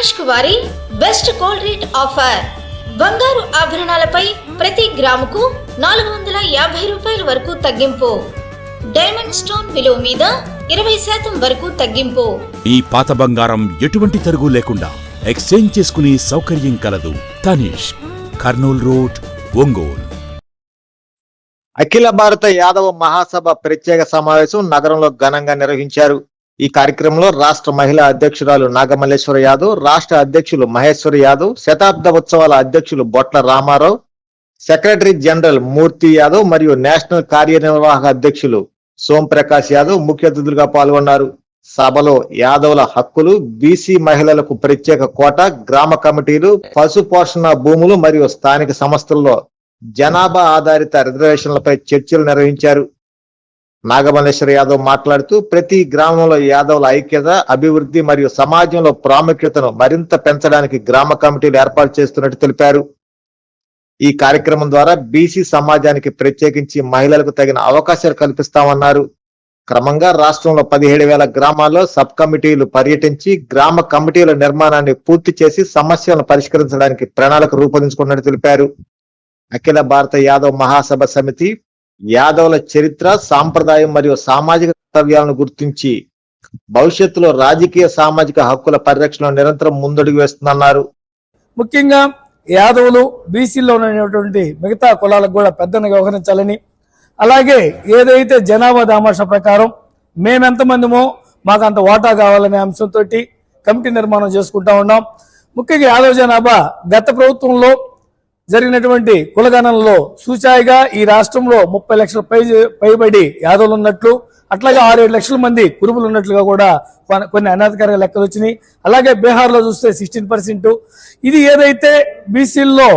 తనిష్క్ వారి best gold rate offer. బంగారు ఆభరణాలపై ప్రతి గ్రాముకు నాలుగు వందల యాభై రూపాయల వరకు తగ్గింపు. డైమండ్ స్టోన్ విలువ మీద ఇరవై శాతం వరకు తగ్గింపు. ఈ పాత బంగారం ఎటువంటి తరుగు లేకుండా ఎక్స్చేంజ్ చేసుకునే సౌకర్యం కలదు. తనిష్ కర్నూల్ రోడ్ ఒంగోల్. అఖిల భారత యాదవ మహాసభ ప్రత్యేక సమావేశం నగరంలో ఘనంగా నిర్వహించారు. ఈ కార్యక్రమంలో రాష్ట్ర మహిళా అధ్యక్షురాలు నాగమల్లేశ్వర యాదవ్ రాష్ట్ర అధ్యక్షులు మహేశ్వర్ యాదవ్ శతాబ్ద ఉత్సవాల అధ్యక్షులు బొట్ల రామారావు సెక్రటరీ జనరల్ మూర్తి యాదవ్ మరియు నేషనల్ కార్యనిర్వాహక అధ్యక్షులు సోంప్రకాష్ యాదవ్ ముఖ్య అతిథులుగా పాల్గొన్నారు. సభలో యాదవుల హక్కులు బీసీ మహిళలకు ప్రత్యేక కోట గ్రామ కమిటీలు పశు పోషణ భూములు మరియు స్థానిక సంస్థల్లో జనాభా ఆధారిత రిజర్వేషన్లపై చర్చలు నిర్వహించారు. నాగమల్లేశ్వర యాదవ్ మాట్లాడుతూ ప్రతి గ్రామంలో యాదవుల ఐక్యత అభివృద్ధి మరియు సమాజంలో ప్రాముఖ్యతను మరింత పెంచడానికి గ్రామ కమిటీలు ఏర్పాటు చేస్తున్నట్టు తెలిపారు. ఈ కార్యక్రమం ద్వారా బీసీ సమాజానికి ప్రత్యేకించి మహిళలకు తగిన అవకాశాలు కల్పిస్తామన్నారు. క్రమంగా రాష్ట్రంలో పదిహేడు వేల గ్రామాల్లో సబ్ కమిటీలు పర్యటించి గ్రామ కమిటీల నిర్మాణాన్ని పూర్తి చేసి సమస్యలను పరిష్కరించడానికి ప్రణాళిక రూపొందించుకున్నట్టు తెలిపారు. అఖిల భారత యాదవ్ మహాసభ సమితి యాదవుల చరిత్ర సాంప్రదాయం మరియు సామాజిక కర్తవ్యాలను గుర్తించి భవిష్యత్తులో రాజకీయ సామాజిక హక్కుల పరిరక్షణ నిరంతరం ముందడుగు వేస్తుందన్నారు. ముఖ్యంగా యాదవులు బీసీలో ఉన్నటువంటి మిగతా కులాలకు కూడా పెద్దను వ్యవహరించాలని అలాగే ఏదైతే జనాభా దామాష ప్రకారం మేమెంతమందిమో మాకు అంత వాటా కావాలనే అంశంతో కమిటీ నిర్మాణం చేసుకుంటా ఉన్నాం. ముఖ్యంగా యాదవ జనాభా గత ప్రభుత్వంలో జరిగినటువంటి కులగణనలో సూచాయిగా ఈ రాష్ట్రంలో ముప్పై లక్షల పై పైబడి యాదవులు ఉన్నట్లు అట్లాగే ఆరేడు లక్షల మంది కురుబులు ఉన్నట్లుగా కూడా కొన్ని అనాధికారిక లెక్కలు వచ్చినాయి. అలాగే బీహార్లో చూస్తే సిక్స్టీన్ ఇది ఏదైతే బీసీల్లో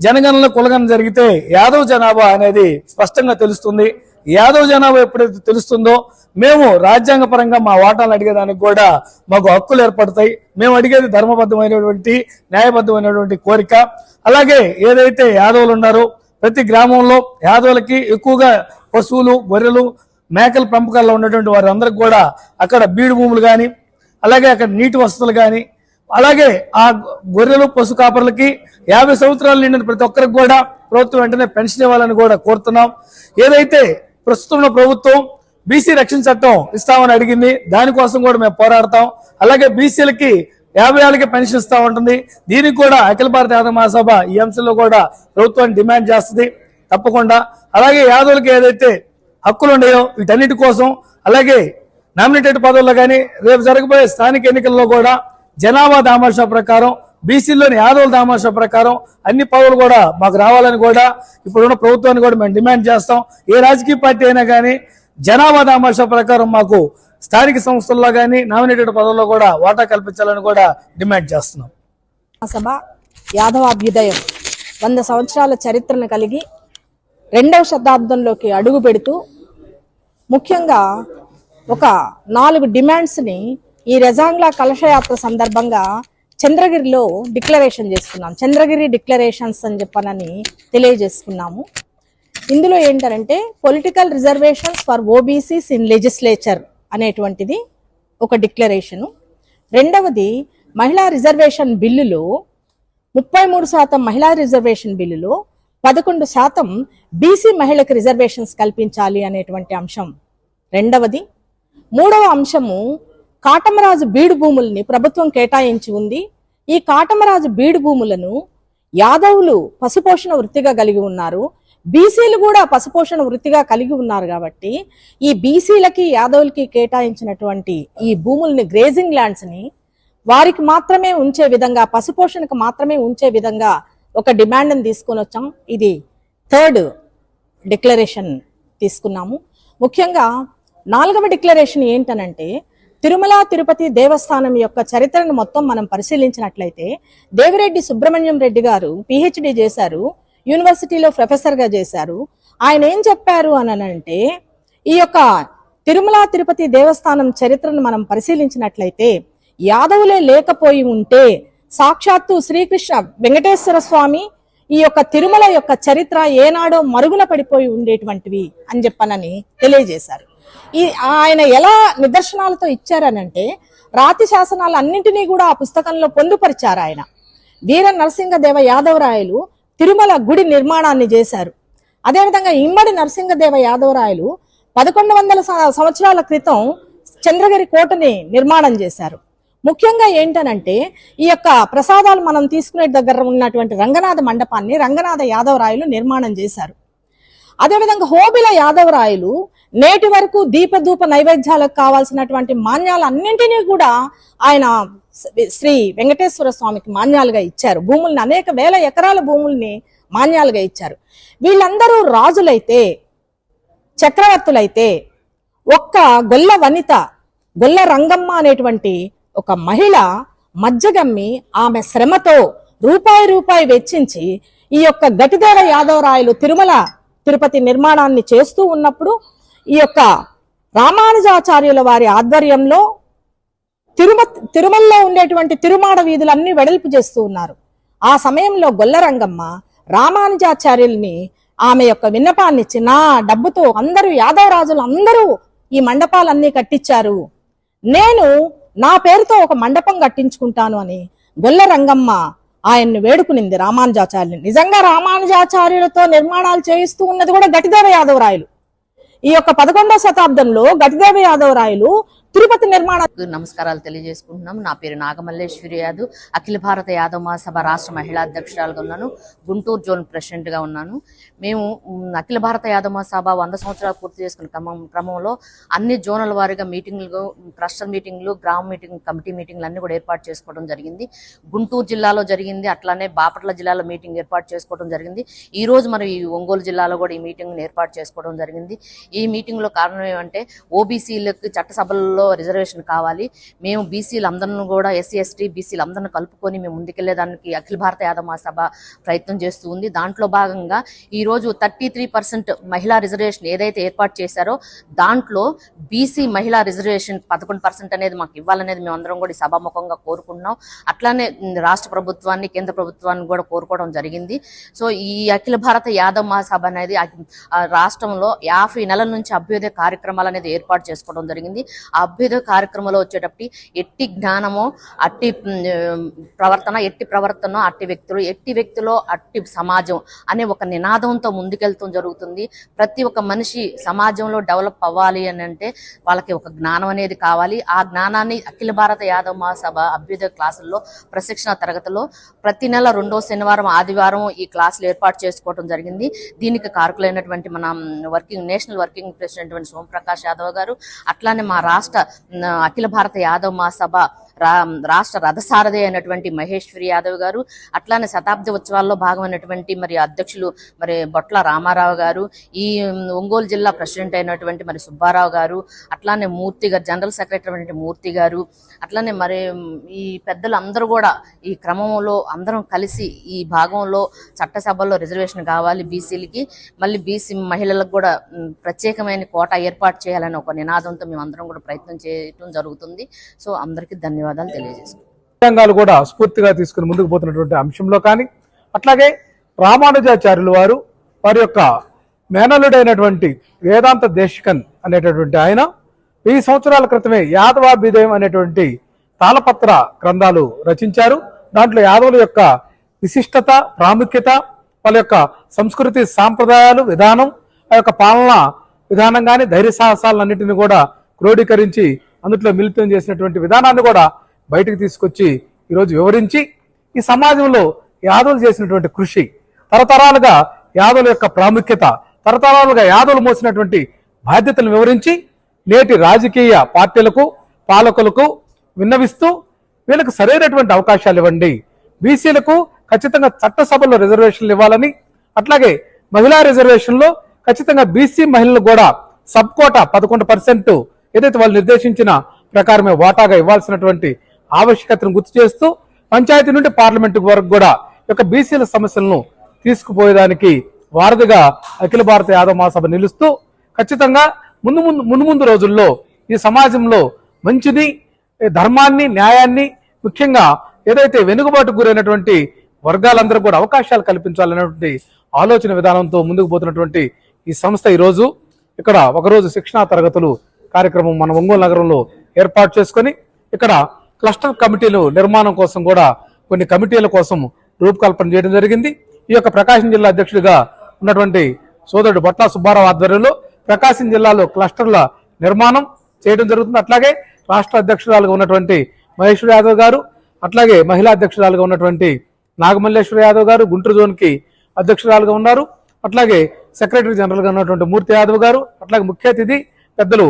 జనగణన కులగణన జరిగితే యాదవ్ జనాభా అనేది స్పష్టంగా తెలుస్తుంది. యాదవ్ జనాభా ఎప్పుడైతే తెలుస్తుందో మేము రాజ్యాంగ పరంగా మా వాటాలు అడిగేదానికి కూడా మాకు హక్కులు ఏర్పడతాయి. మేము అడిగేది ధర్మబద్ధమైనటువంటి న్యాయబద్ధమైనటువంటి కోరిక. అలాగే ఏదైతే యాదవులు ఉన్నారో ప్రతి గ్రామంలో యాదవులకి ఎక్కువగా పశువులు గొర్రెలు మేకల పెంపకాల్లో ఉన్నటువంటి వారందరికి కూడా అక్కడ బీడు భూములు కానీ అలాగే అక్కడ నీటి వసతులు కానీ అలాగే ఆ గొర్రెలు పశు కాపర్లకి యాభై సంవత్సరాలు నిండిన ప్రతి ఒక్కరికి కూడా ప్రభుత్వం వెంటనే పెన్షన్ ఇవ్వాలని కూడా కోరుతున్నాం. ఏదైతే ప్రస్తుతం ప్రభుత్వం బీసీ రక్షణ చట్టం ఇస్తామని అడిగింది. దానికోసం కూడా మేము పోరాడతాం. అలాగే బీసీలకి యాభై ఏళ్ళకి పెన్షన్ ఇస్తా ఉంటుంది. దీనికి కూడా అఖిల భారత యాదవ మహాసభ ఈ అంశంలో కూడా ప్రభుత్వాన్ని డిమాండ్ చేస్తుంది. తప్పకుండా. అలాగే యాదవులకి ఏదైతే హక్కులు ఉన్నాయో వీటన్నిటి కోసం అలాగే నామినేటెడ్ పదవుల్లో కానీ రేపు జరగబోయే స్థానిక ఎన్నికల్లో కూడా జనాభా దామాషా ప్రకారం బీసీలోని యాదవుల దామాషా ప్రకారం అన్ని పదవులు కూడా మాకు రావాలని కూడా ఇప్పుడున్న ప్రభుత్వాన్ని కూడా మేము డిమాండ్ చేస్తాం. ఏ రాజకీయ పార్టీ అయినా కానీ జనాభా దామాషా ప్రకారం మాకు స్థానిక సంస్థల్లో కానీ నామినేటెడ్ పదవుల్లో కూడా వాటా కల్పించాలని కూడా డిమాండ్ చేస్తున్నాం. సభ యాదవాభ్యుదయం వంద సంవత్సరాల చరిత్రను కలిగి రెండవ శతాబ్దంలోకి అడుగు పెడుతూ ముఖ్యంగా ఒక నాలుగు డిమాండ్స్ని ఈ రెజాంగ్లా కలశయాత్ర సందర్భంగా చంద్రగిరిలో డిక్లరేషన్ చేసుకున్నాం. చంద్రగిరి డిక్లరేషన్స్ అని చెప్పనని తెలియజేసుకున్నాము. ఇందులో ఏంటంటే political reservations for OBCs in legislature అనేటువంటిది ఒక డిక్లరేషను. రెండవది మహిళా రిజర్వేషన్ బిల్లులో ముప్పై మూడు శాతం మహిళా రిజర్వేషన్ బిల్లులో పదకొండు శాతం బీసీ మహిళకు రిజర్వేషన్స్ కల్పించాలి అనేటువంటి అంశం. రెండవది మూడవ అంశము కాటమరాజు బీడు భూముల్ని ప్రభుత్వం కేటాయించి ఉంది. ఈ కాటమరాజు బీడు భూములను యాదవులు పశుపోషణ వృత్తిగా కలిగి ఉన్నారు. బీసీలు కూడా పశుపోషణ వృత్తిగా కలిగి ఉన్నారు కాబట్టి ఈ బీసీలకి యాదవులకి కేటాయించినటువంటి ఈ భూముల్ని గ్రేజింగ్ ల్యాండ్స్ని వారికి మాత్రమే ఉంచే విధంగా పశుపోషణకు మాత్రమే ఉంచే విధంగా ఒక డిమాండ్ని తీసుకొని వచ్చాం. ఇది థర్డ్ డిక్లరేషన్ తీసుకున్నాము. ముఖ్యంగా నాలుగవ డిక్లరేషన్ ఏంటనంటే తిరుమల తిరుపతి దేవస్థానం యొక్క చరిత్రను మొత్తం మనం పరిశీలించినట్లయితే దేవిరెడ్డి సుబ్రహ్మణ్యం రెడ్డి గారు పిహెచ్డి చేశారు యూనివర్సిటీలో ప్రొఫెసర్గా చేశారు. ఆయన ఏం చెప్పారు అని అంటే ఈ యొక్క తిరుమల తిరుపతి దేవస్థానం చరిత్రను మనం పరిశీలించినట్లయితే యాదవులే లేకపోయి ఉంటే సాక్షాత్తు శ్రీకృష్ణ వెంకటేశ్వర స్వామి ఈ యొక్క తిరుమల యొక్క చరిత్ర ఏనాడో మరుగున పడిపోయి ఉండేటువంటివి అని చెప్పనని తెలియజేశారు. ఈ ఆయన ఎలా నిదర్శనాలతో ఇచ్చారనంటే రాతి శాసనాలు అన్నింటినీ కూడా ఆ పుస్తకంలో పొందుపరిచారు ఆయన. వీర నరసింహదేవ యాదవరాయలు తిరుమల గుడి నిర్మాణాన్ని చేశారు. అదేవిధంగా ఇమ్మడి నరసింహదేవ యాదవరాయలు పదకొండు వందల సంవత్సరాల క్రితం చంద్రగిరి కోటని నిర్మాణం చేశారు. ముఖ్యంగా ఏంటనంటే ఈ యొక్క ప్రసాదాలు మనం తీసుకునే దగ్గర ఉన్నటువంటి రంగనాథ మండపాన్ని రంగనాథ యాదవరాయలు నిర్మాణం చేశారు. అదేవిధంగా హోబిల యాదవరాయలు నేటి వరకు దీపధూప నైవేద్యాలకు కావాల్సినటువంటి మాన్యాలన్నింటినీ కూడా ఆయన శ్రీ వెంకటేశ్వర స్వామికి మాన్యాలుగా ఇచ్చారు. భూముల్ని అనేక వేల ఎకరాల భూముల్ని మాన్యాలుగా ఇచ్చారు. వీళ్ళందరూ రాజులైతే చక్రవర్తులైతే ఒక్క గొల్ల వనిత గొల్ల రంగమ్మ అనేటువంటి ఒక మహిళ మజ్జగమ్మి ఆమె శ్రమతో రూపాయి రూపాయి వెచ్చించి ఈ యొక్క గటిదేవ యాదవరాయలు తిరుమల తిరుపతి నిర్మాణాన్ని చేస్తూ ఉన్నప్పుడు ఈ యొక్క రామానుజాచార్యుల వారి ఆధ్వర్యంలో తిరుమ తిరుమలలో ఉండేటువంటి తిరుమాడ వీధులన్నీ వెడల్పు చేస్తూ ఉన్నారు. ఆ సమయంలో గొల్లరంగమ్మ రామానుజాచార్యుల్ని ఆమె యొక్క విన్నపాన్ని ఇచ్చి నా డబ్బుతో అందరూ యాదవ రాజులు అందరూ ఈ మండపాలన్నీ కట్టించారు. నేను నా పేరుతో ఒక మండపం కట్టించుకుంటాను అని గొల్లరంగమ్మ ఆయన్ని వేడుకునింది రామానుజాచార్యుని నిజంగా రామానుజాచార్యులతో నిర్మాణాలు చేయిస్తూ ఉన్నది కూడా గటిదేవ యాదవరాయలు. ఈ యొక్క పదకొండవ శతాబ్దంలో గటిదేవ యాదవరాయలు తిరుపతి నిర్మాణ నమస్కారాలు తెలియజేసుకుంటున్నాం. నా పేరు నాగమల్లేశ్వరి యాదవ్. అఖిల భారత యాదవ మహాసభ రాష్ట్ర మహిళా అధ్యక్షురాలుగా ఉన్నాను. గుంటూరు జోన్ ప్రెసిడెంట్గా ఉన్నాను. మేము అఖిల భారత యాదవ మహాసభ వంద సంవత్సరాలు పూర్తి చేసుకున్న క్రమం క్రమంలో అన్ని జోనల్ వారీగా మీటింగ్లు క్లస్టర్ మీటింగ్లు గ్రామ మీటింగ్ కమిటీ మీటింగ్లు అన్ని కూడా ఏర్పాటు చేసుకోవడం జరిగింది. గుంటూరు జిల్లాలో జరిగింది. అట్లానే బాపట్ల జిల్లాలో మీటింగ్ ఏర్పాటు చేసుకోవడం జరిగింది. ఈ రోజు మనం ఈ ఒంగోలు జిల్లాలో కూడా ఈ మీటింగ్ ఏర్పాటు చేసుకోవడం జరిగింది. ఈ మీటింగ్లో కారణం ఏమంటే ఓబీసీలకు చట్టసభల్లో రిజర్వేషన్ కావాలి. మేము బీసీలు అందరిని కూడా ఎస్సీ ఎస్టీ బీసీలు అందరిని కలుపుకొని మేము ముందుకెళ్ళేదానికి అఖిల భారత యాదవ మహాసభ ప్రయత్నం చేస్తూ ఉంది. దాంట్లో భాగంగా ఈరోజు థర్టీ త్రీ పర్సెంట్ మహిళా రిజర్వేషన్ ఏదైతే ఏర్పాటు చేశారో దాంట్లో బీసీ మహిళా రిజర్వేషన్ పదకొండు పర్సెంట్ అనేది మాకు ఇవ్వాలనేది మేము అందరం కూడా సభాముఖంగా కోరుకుంటున్నాం. అట్లానే రాష్ట్ర ప్రభుత్వాన్ని కేంద్ర ప్రభుత్వాన్ని కూడా కోరుకోవడం జరిగింది. సో ఈ అఖిల భారత యాదవ్ మహాసభ అనేది రాష్ట్రంలో యాభై నెలల నుంచి అభ్యుదయ కార్యక్రమాలు అనేది ఏర్పాటు చేసుకోవడం జరిగింది. ఆ అభ్యుదయ కార్యక్రమంలో వచ్చేటప్పటి ఎట్టి జ్ఞానము అట్టి ప్రవర్తన ఎట్టి ప్రవర్తన అట్టి వ్యక్తులు ఎట్టి వ్యక్తిలో అట్టి సమాజం అనే ఒక నినాదంతో ముందుకెళ్తూ జరుగుతుంది. ప్రతి ఒక్క మనిషి సమాజంలో డెవలప్ అవ్వాలి అని అంటే వాళ్ళకి ఒక జ్ఞానం అనేది కావాలి. ఆ జ్ఞానాన్ని అఖిల భారత యాదవ్ మహాసభ అభ్యుదయ క్లాసుల్లో ప్రశిక్షణ తరగతిలో ప్రతి నెల రెండో శనివారం ఆదివారం ఈ క్లాసులు ఏర్పాటు చేసుకోవడం జరిగింది. దీనికి కారకులైనటువంటి మన working national working president Somaprakash Yadav garu అట్లానే మా రాష్ట్ర న, అఖిల భారత యాదవ్ మహాసభ రా రాష్ట్ర రథసారథి అయినటువంటి మహేశ్వరి యాదవ్ గారు అట్లానే శతాబ్ది ఉత్సవాల్లో భాగమైనటువంటి మరి అధ్యక్షులు మరి బొట్ల రామారావు గారు ఈ ఒంగోలు జిల్లా ప్రెసిడెంట్ అయినటువంటి మరి సుబ్బారావు గారు అట్లానే మూర్తి గారు జనరల్ సెక్రటరీ అయినటువంటి మూర్తి గారు అట్లానే మరి ఈ పెద్దలు అందరూ కూడా ఈ క్రమంలో అందరం కలిసి ఈ భాగంలో చట్టసభల్లో రిజర్వేషన్ కావాలి బీసీలకి మళ్ళీ బీసీ మహిళలకు కూడా ప్రత్యేకమైన కోట ఏర్పాటు చేయాలని ఒక నినాదంతో మేము అందరం కూడా ప్రయత్నం చేయడం జరుగుతుంది. సో అందరికీ ధన్యవాదాలు. తెలియజేస్తున్నాం కూడా స్ఫూర్తిగా తీసుకుని ముందుకు పోతున్నటువంటి అంశంలో కానీ అట్లాగే రామానుజాచార్యులు వారు వారి యొక్క మేనలుడైనటువంటి వేదాంత దేశికన్ అనేటటువంటి ఆయన వెయ్యి సంవత్సరాల క్రితమే యాదవాభ్యుదయం అనేటువంటి తాళపత్ర గ్రంథాలు రచించారు. దాంట్లో యాదవుల యొక్క విశిష్టత ప్రాముఖ్యత వాళ్ళ యొక్క సంస్కృతి సాంప్రదాయాలు విధానం ఆ యొక్క పాలన విధానం కానీ ధైర్య సాహసాలన్నింటినీ కూడా క్రోడీకరించి అందులో మిళితం చేసినటువంటి విధానాన్ని కూడా బయటకు తీసుకొచ్చి ఈరోజు వివరించి ఈ సమాజంలో యాదవులు చేసినటువంటి కృషి తరతరాలుగా యాదవుల యొక్క ప్రాముఖ్యత తరతరాలుగా యాదవులు మోసినటువంటి బాధ్యతలను వివరించి నేటి రాజకీయ పార్టీలకు పాలకులకు విన్నవిస్తూ వీళ్ళకు సరైనటువంటి అవకాశాలు ఇవ్వండి. బీసీలకు ఖచ్చితంగా చట్టసభలో రిజర్వేషన్లు ఇవ్వాలని అట్లాగే మహిళా రిజర్వేషన్లో ఖచ్చితంగా బీసీ మహిళలు కూడా సబ్కోటా పదకొండు పర్సెంట్ ఏదైతే వాళ్ళు నిర్దేశించిన ప్రకారమే వాటాగా ఇవ్వాల్సినటువంటి ఆవశ్యకతను గుర్తు చేస్తూ పంచాయతీ నుండి పార్లమెంటు వరకు కూడా యొక్క బీసీల సమస్యలను తీసుకుపోయేదానికి వారధిగా అఖిల భారత యాదవ మహాసభ నిలుస్తూ ఖచ్చితంగా ముందు ముందు ముందు ముందు రోజుల్లో ఈ సమాజంలో మంచిని ధర్మాన్ని న్యాయాన్ని ముఖ్యంగా ఏదైతే వెనుకబాటుకు గురైనటువంటి వర్గాలందరూ కూడా అవకాశాలు కల్పించాలనేటువంటి ఆలోచన విధానంతో ముందుకు పోతున్నటువంటి ఈ సంస్థ ఈరోజు. ఇక్కడ ఒకరోజు శిక్షణా తరగతులు కార్యక్రమం మన ఒంగోలు నగరంలో ఏర్పాటు చేసుకొని ఇక్కడ క్లస్టర్ కమిటీలు నిర్మాణం కోసం కూడా కొన్ని కమిటీల కోసం రూపకల్పన చేయడం జరిగింది. ఈ యొక్క ప్రకాశం జిల్లా అధ్యక్షుడిగా ఉన్నటువంటి సోదరుడు బొట్ల సుబ్బారావు ఆధ్వర్యంలో ప్రకాశం జిల్లాలో క్లస్టర్ల నిర్మాణం చేయడం జరుగుతుంది. అట్లాగే రాష్ట్ర అధ్యక్షురాలుగా ఉన్నటువంటి మహేశ్వర యాదవ్ గారు అట్లాగే మహిళా అధ్యక్షురాలుగా ఉన్నటువంటి నాగమల్లేశ్వర యాదవ్ గారు గుంటూరు జోన్కి అధ్యక్షురాలుగా ఉన్నారు. అట్లాగే సెక్రటరీ జనరల్గా ఉన్నటువంటి మూర్తి యాదవ్ గారు అట్లాగే ముఖ్య అతిథి పెద్దలు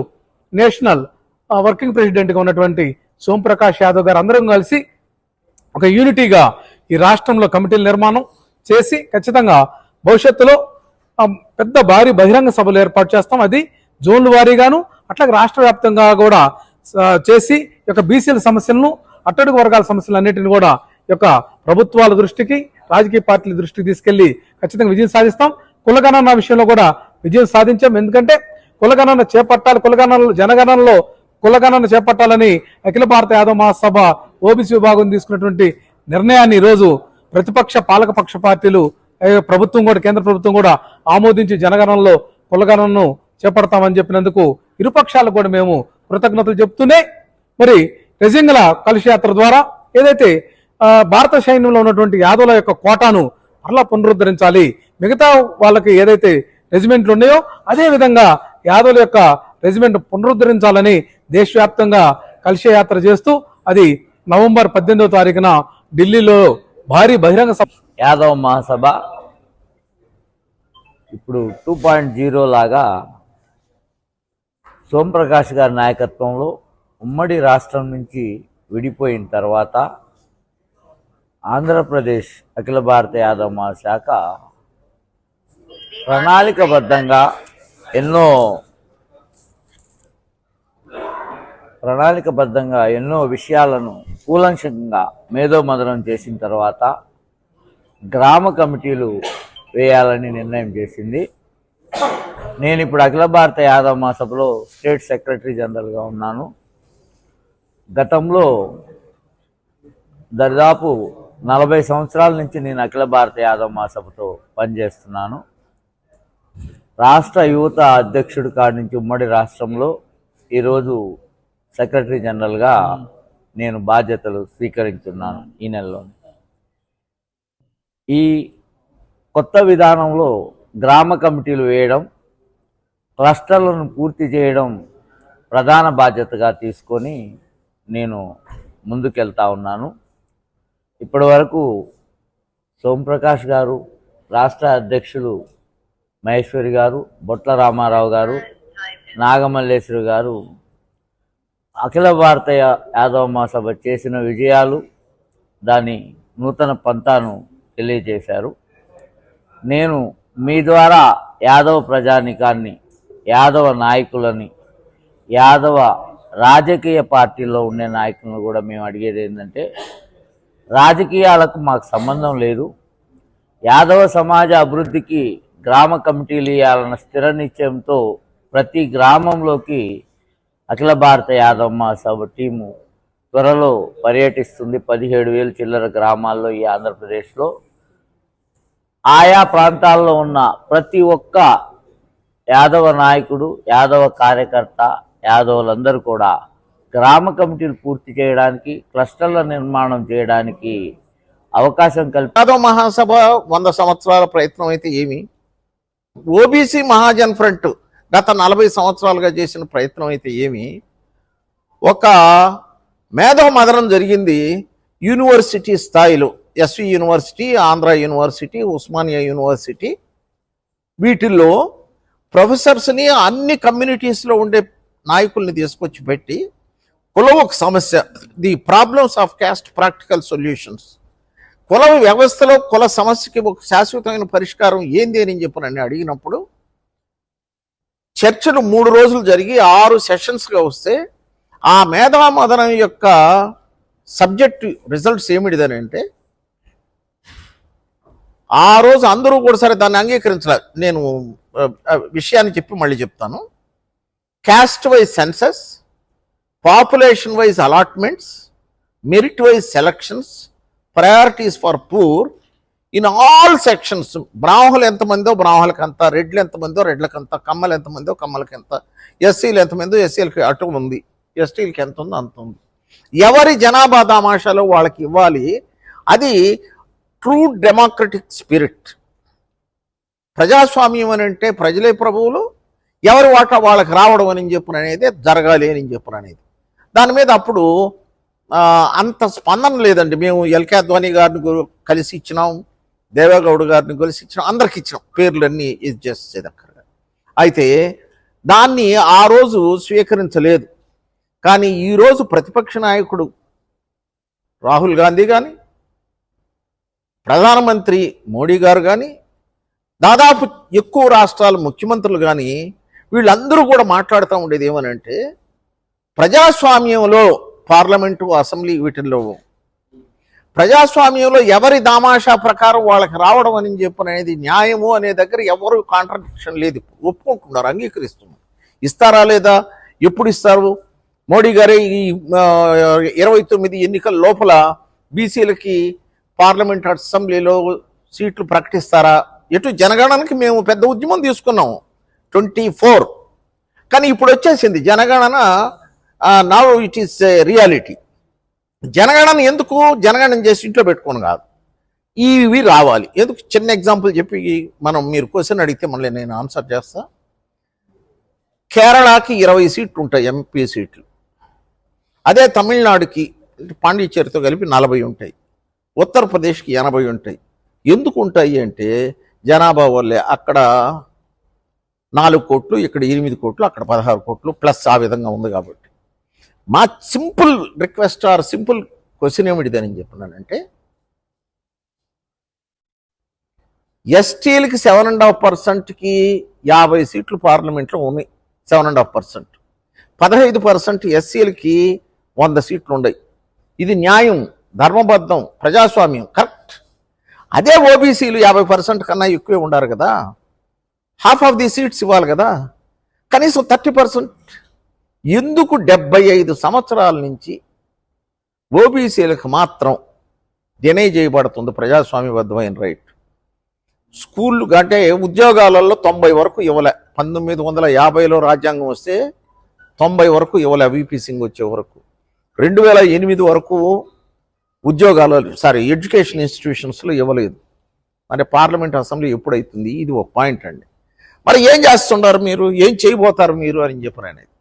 నేషనల్ వర్కింగ్ ప్రెసిడెంట్గా ఉన్నటువంటి సోంప్రకాష్ యాదవ్ గారు అందరం కలిసి ఒక యూనిటీగా ఈ రాష్ట్రంలో కమిటీల నిర్మాణం చేసి ఖచ్చితంగా భవిష్యత్తులో పెద్ద భారీ బహిరంగ సభలు ఏర్పాటు చేస్తాం. అది జోన్లు వారీగాను అట్లాగే రాష్ట్ర వ్యాప్తంగా కూడా చేసి యొక్క బీసీల సమస్యలను అట్టడుగు వర్గాల సమస్యలన్నింటిని కూడా యొక్క ప్రభుత్వాల దృష్టికి రాజకీయ పార్టీల దృష్టికి తీసుకెళ్ళి ఖచ్చితంగా విజయం సాధిస్తాం. కులగణన విషయంలో కూడా విజయం సాధించాం. ఎందుకంటే కులగణన చేపట్టాలి. కులగణనలు జనగణనలో కులగణన చేపట్టాలని అఖిల భారత యాదవ మహాసభ ఓబీసీ విభాగం తీసుకున్నటువంటి నిర్ణయాన్ని ఈరోజు ప్రతిపక్ష పాలకపక్ష పార్టీలు ప్రభుత్వం కూడా కేంద్ర ప్రభుత్వం కూడా ఆమోదించి జనగణనలో కులగణనను చేపడతామని చెప్పినందుకు ఇరుపక్షాలకు కూడా మేము కృతజ్ఞతలు చెప్తూనే మరి రెజింగల కలశయాత్ర ద్వారా ఏదైతే భారత సైన్యంలో ఉన్నటువంటి యాదవుల యొక్క కోటాను మరలా పునరుద్ధరించాలి. మిగతా వాళ్ళకి ఏదైతే రెజిమెంట్లు ఉన్నాయో అదే విధంగా యాదవుల యొక్క రెజిమెంట్ పునరుద్ధరించాలని దేశవ్యాప్తంగా కలశయాత్ర చేస్తూ అది నవంబర్ పద్దెనిమిదవ తారీఖున ఢిల్లీలో భారీ బహిరంగ సభ యాదవ మహాసభ ఇప్పుడు టూ పాయింట్ జీరో లాగా సోంప్రకాష్ గారి నాయకత్వంలో ఉమ్మడి రాష్ట్రం నుంచి విడిపోయిన తర్వాత ఆంధ్రప్రదేశ్ అఖిల భారత యాదవ మహాశాఖ ప్రణాళికబద్ధంగా ఎన్నో ప్రణాళికబద్ధంగా ఎన్నో విషయాలను కూలంకషంగా మేధోమదనం చేసిన తర్వాత గ్రామ కమిటీలు వేయాలని నిర్ణయం చేసింది. నేను ఇప్పుడు అఖిల భారత యాదవ మహాసభలో స్టేట్ సెక్రటరీ జనరల్గా ఉన్నాను. గతంలో దరిదాపు నలభై సంవత్సరాల నుంచి నేను అఖిల భారత యాదవ మహాసభతో పనిచేస్తున్నాను. రాష్ట్ర యువత అధ్యక్షుడి కాడి నుంచి ఉమ్మడి రాష్ట్రంలో ఈరోజు సెక్రటరీ జనరల్గా నేను బాధ్యతలు స్వీకరించున్నాను ఈ నెలలో ఈ కొత్త విధానంలో గ్రామ కమిటీలు వేయడం క్లస్టర్లను పూర్తి చేయడం ప్రధాన బాధ్యతగా తీసుకొని నేను ముందుకెళ్తా ఉన్నాను. ఇప్పటి వరకు సోంప్రకాష్ గారు రాష్ట్ర అధ్యక్షులు మహేశ్వరి గారు బొట్ల రామారావు గారు నాగమల్లేశ్వరి గారు అఖిల భారత యాదవ మహాసభ చేసిన విజయాలు దాని నూతన పంతాను తెలియజేశారు. నేను మీ ద్వారా యాదవ ప్రజానికాన్ని యాదవ నాయకులని యాదవ రాజకీయ పార్టీల్లో ఉండే నాయకులను కూడా మేము అడిగేది ఏంటంటే రాజకీయాలకు మాకు సంబంధం లేదు. యాదవ సమాజ అభివృద్ధికి గ్రామ కమిటీలు ఇవ్వాలన్న స్థిర నిశ్చయంతో ప్రతి గ్రామంలోకి అఖిల భారత యాదమ్మ మహాసభ టీము త్వరలో పర్యటిస్తుంది. పదిహేడు వేలు చిల్లర గ్రామాల్లో ఈ ఆంధ్రప్రదేశ్లో. ఆయా ప్రాంతాల్లో ఉన్న ప్రతి ఒక్క యాదవ నాయకుడు యాదవ కార్యకర్త యాదవులందరూ కూడా గ్రామ కమిటీలు పూర్తి చేయడానికి క్లస్టర్ల నిర్మాణం చేయడానికి అవకాశం కల్పి యాదవ మహాసభ వంద సంవత్సరాల ప్రయత్నం అయితే ఏమి? ఓబీసీ మహాజన్ ఫ్రంట్ గత నలభై సంవత్సరాలుగా చేసిన ప్రయత్నం అయితే ఏమి? ఒక మేధో మదనం జరిగింది యూనివర్సిటీ స్థాయిలో SV university Andhra university Osmania university. వీటిల్లో ప్రొఫెసర్స్ని అన్ని కమ్యూనిటీస్లో ఉండే నాయకుల్ని తీసుకొచ్చి పెట్టి కులం ఒక సమస్య the problems of caste practical solutions. కుల వ్యవస్థలో కుల సమస్యకి ఒక శాశ్వతమైన పరిష్కారం ఏంది అని చెప్పి నన్ను అడిగినప్పుడు చర్చలు మూడు రోజులు జరిగి ఆరు సెషన్స్గా వస్తే ఆ మేధామదనం యొక్క సబ్జెక్ట్ రిజల్ట్స్ ఏమిటిదని అంటే ఆ రోజు అందరూ కూడా సరే దాన్ని అంగీకరించలే. నేను విషయాన్ని చెప్పి మళ్ళీ చెప్తాను. Caste wise census population wise allotments merit wise selections priorities for poor in all sections. బ్రాహ్మణులు ఎంతమందో బ్రాహ్మణులకి అంత రెడ్లు ఎంతమందో రెడ్లకు అంత కమ్మలు ఎంతమందో కమ్మలకి ఎంత ఎస్సీలు ఎంతమందో ఎస్సీలకి అటు ఉంది. ఎస్టీలకి ఎంత ఉందో అంత ఉంది. ఎవరి జనాభా తమాషాలో వాళ్ళకి ఇవ్వాలి? అది ట్రూ డెమోక్రటిక్ స్పిరిట్. ప్రజాస్వామ్యం అని అంటే ప్రజలే ప్రభువులు ఎవరి వాటా వాళ్ళకి రావడం అని చెప్పిన అనేది జరగాలి అని చెప్పిన అనేది. దాని మీద అప్పుడు అంత స్పందన లేదండి. మేము ఎల్కే అద్వానీ గారిని కలిసి ఇచ్చినాం. దేవేగౌడ్ గారిని కలిసి ఇచ్చినాం. అందరికి ఇచ్చినాం. పేర్లన్నీ ఇది చేసేది అక్కడ అయితే దాన్ని ఆ రోజు స్వీకరించలేదు. కానీ ఈరోజు ప్రతిపక్ష నాయకుడు రాహుల్ గాంధీ కానీ ప్రధానమంత్రి మోడీ గారు కానీ దాదాపు ఎక్కువ రాష్ట్రాల ముఖ్యమంత్రులు కానీ వీళ్ళందరూ కూడా మాట్లాడుతూ ఉండేది ఏమనంటే ప్రజాస్వామ్యంలో పార్లమెంటు అసెంబ్లీ వీటిల్లో. ప్రజాస్వామ్యంలో ఎవరి దామాషా ప్రకారం వాళ్ళకి రావడం అని చెప్పిన అనేది న్యాయము అనే దగ్గర ఎవరు కాంట్రడిక్షన్ లేదు. ఒప్పుకుంటున్నారు అంగీకరిస్తున్నారు. ఇస్తారా లేదా? ఎప్పుడు ఇస్తారు? మోడీ గారే ఈ ఇరవై తొమ్మిది ఎన్నికల లోపల బీసీలకి పార్లమెంట్ అసెంబ్లీలో సీట్లు ప్రకటిస్తారా? ఎటు జనగణనకి మేము పెద్ద ఉద్యమం తీసుకున్నాము. Twenty four. కానీ ఇప్పుడు వచ్చేసింది జనగణన నవ్ ఇట్ ఈస్ రియాలిటీ జనగణన ఎందుకు జనగణన చేసి ఇంట్లో పెట్టుకోను కాదు. ఇవి రావాలి. ఎందుకు చిన్న ఎగ్జాంపుల్ చెప్పి మనం మీరు క్వశ్చన్ అడిగితే మళ్ళీ నేను ఆన్సర్ చేస్తా. కేరళకి ఇరవై సీట్లు ఉంటాయి ఎంపీ సీట్లు. అదే తమిళనాడుకి పాండిచ్చేరితో కలిపి నలభై ఉంటాయి. ఉత్తరప్రదేశ్కి ఎనభై ఉంటాయి. ఎందుకు ఉంటాయి అంటే జనాభా వల్లే అక్కడ నాలుగు కోట్లు ఇక్కడ ఎనిమిది కోట్లు అక్కడ పదహారు కోట్లు ప్లస్ ఆ విధంగా ఉంది కాబట్టి. మా simple request or simple question ఏమిటిదని చెప్పినానంటే ఎస్టీలకి సెవెన్ అండ్ హాఫ్ పర్సెంట్కి యాభై సీట్లు పార్లమెంట్లో ఉన్నాయి. సెవెన్ అండ్ హాఫ్ పర్సెంట్ పదహైదు పర్సెంట్ ఎస్సీలకి వంద సీట్లు ఉన్నాయి. ఇది న్యాయం ధర్మబద్ధం ప్రజాస్వామ్యం కరెక్ట్. అదే ఓబీసీలు యాభై పర్సెంట్ కన్నా ఎక్కువే ఉండారు కదా. హాఫ్ ఆఫ్ ది సీట్స్ ఇవ్వాలి కదా. కనీసం థర్టీ పర్సెంట్ ఎందుకు డెబ్బై ఐదు సంవత్సరాల నుంచి ఓబీసీలకు మాత్రం డినై చేయబడుతుంది ప్రజాస్వామ్యబద్ధమైన రైట్ స్కూళ్ళు అంటే ఉద్యోగాలలో తొంభై వరకు ఇవ్వలే. పంతొమ్మిది వందల యాభైలో రాజ్యాంగం వస్తే తొంభై వరకు ఇవ్వలే విపి సింగ్ వచ్చే వరకు. రెండు వేల ఎనిమిది వరకు ఉద్యోగాలు సారీ ఎడ్యుకేషన్ ఇన్స్టిట్యూషన్స్లో ఇవ్వలేదు. మరి పార్లమెంట్ అసెంబ్లీ ఎప్పుడైతుంది? ఇది ఒక పాయింట్ అండి. మరి ఏం చేస్తున్నారు మీరు? ఏం చేయబోతారు మీరు అని చెప్పిన అనేది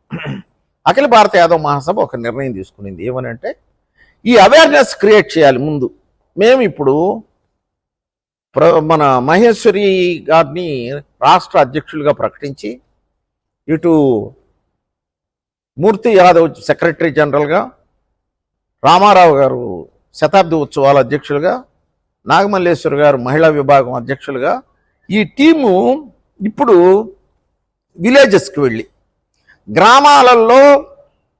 అఖిల భారత యాదవ్ మహాసభ ఒక నిర్ణయం తీసుకునింది. ఏమనంటే ఈ అవేర్నెస్ క్రియేట్ చేయాలి ముందు. మేము ఇప్పుడు ప్ర మన మహేశ్వరి గారిని రాష్ట్ర అధ్యక్షులుగా ప్రకటించి ఇటు మూర్తి యాదవ్ సెక్రటరీ జనరల్గా రామారావు గారు శతాబ్ది ఉత్సవాల అధ్యక్షులుగా నాగమల్లేశ్వర్ గారు మహిళా విభాగం అధ్యక్షులుగా ఈ టీము ఇప్పుడు విలేజెస్కి వెళ్ళి గ్రామాలలో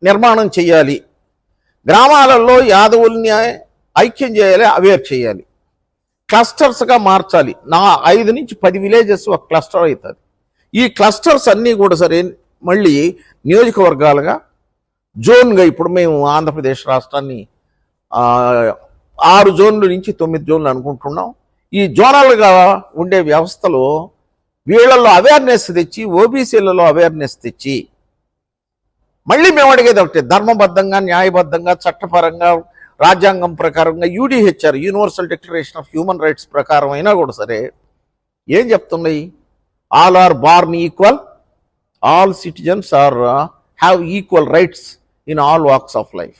నిర్మాణం చేయాలి. గ్రామాలలో యాదవుల్ని ఐక్యం చేయాలి అవేర్ చేయాలి. క్లస్టర్స్గా మార్చాలి. నా ఐదు నుంచి పది విలేజెస్ ఒక క్లస్టర్ అవుతుంది. ఈ క్లస్టర్స్ అన్నీ కూడా సరే మళ్ళీ నియోజకవర్గాలుగా జోన్గా ఇప్పుడు మేము ఆంధ్రప్రదేశ్ రాష్ట్రాన్ని ఆరు జోన్ల నుంచి తొమ్మిది జోన్లు అనుకుంటున్నాం. ఈ జోనల్గా ఉండే వ్యవస్థలో వీళ్ళల్లో అవేర్నెస్ తెచ్చి ఓబీసీలలో అవేర్నెస్ తెచ్చి మళ్ళీ మేము అడిగేది ఒకటి ధర్మబద్ధంగా న్యాయబద్ధంగా చట్టపరంగా రాజ్యాంగం ప్రకారంగా UDHR universal declaration of human rights ప్రకారం అయినా కూడా సరే ఏం చెప్తున్నాయి? All are born equal all citizens are have equal rights in all walks of life.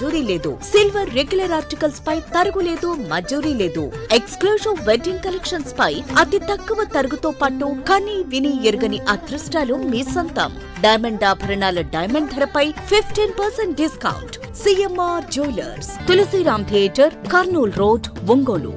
మంజూరీ లేదు. సిల్వర్ రెగ్యులర్ ఆర్టికల్స్ పై తరుగు లేదు మంజూరీ లేదు. ఎక్స్క్లూజివ్ వెడ్డింగ్ కలెక్షన్స్ పై అతి తక్కువ తరుగుతో పాటు కని విని ఎరుగని అదృష్టాలు మీ సొంతం. డైమండ్ ఆభరణాల డైమండ్ ధరపై fifteen percent discount CMR jewellers Tulasiram theatre Kurnool road Ongole